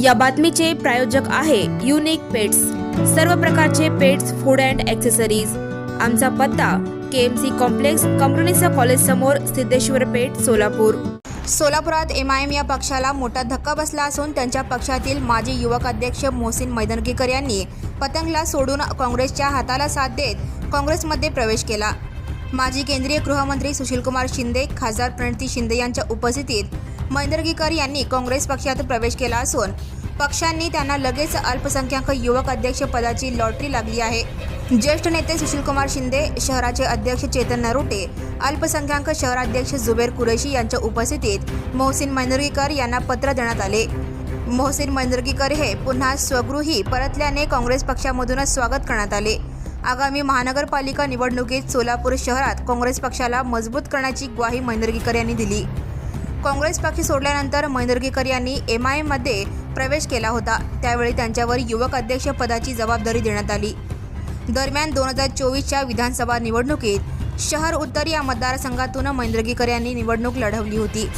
या बातमीचे प्रायोजक आहे युनिक पेट्स सर्व प्रकारचे पेट्स फूड अँड ॲक्सेसरीज आमचा पत्ता के एम सी कॉम्प्लेक्स कंपनीचा कॉलेज समोर सिद्धेश्वर पेठ सोलापूर. सोलापुरात एम आय एम या पक्षाला मोठा धक्का बसला असून त्यांच्या पक्षातील माजी युवक अध्यक्ष मोहसिन मैदनगीकर यांनी पतंगला सोडून काँग्रेसच्या हाताला साथ देत काँग्रेसमध्ये प्रवेश केला. माजी केंद्रीय गृहमंत्री सुशीलकुमार शिंदे खासदार प्रणिती शिंदे यांच्या उपस्थितीत मैंदर्गीकर यांनी काँग्रेस पक्षात प्रवेश केला असून पक्षांनी त्यांना लगेच अल्पसंख्याक युवक अध्यक्ष पदाची लॉटरी लागली आहे. ज्येष्ठ नेते सुशीलकुमार शिंदे शहराचे अध्यक्ष चेतन नरोटे अल्पसंख्याक शहराध्यक्ष जुबेर कुरेशी यांच्या उपस्थितीत मोहसिन मैंदर्गीकर यांना पत्र देण्यात आले. मोहसिन मैंदर्गीकर हे पुन्हा स्वगृही परतल्याने काँग्रेस पक्षामधूनच स्वागत करण्यात आले. आगामी महानगरपालिका निवडणुकीत सोलापूर शहरात काँग्रेस पक्षाला मजबूत करण्याची ग्वाही मैंदर्गीकर यांनी दिली. काँग्रेस पक्ष सोडल्यानंतर महेंद्रगीकर यांनी एम आय एममध्ये प्रवेश केला होता. त्यावेळी त्यांच्यावर युवक अध्यक्ष पदाची जबाबदारी देण्यात आली. दरम्यान दोन हजार चोवीसच्या विधानसभा निवडणुकीत शहर उत्तर या मतदारसंघातून महेंद्रगीकर यांनी निवडणूक लढवली होती.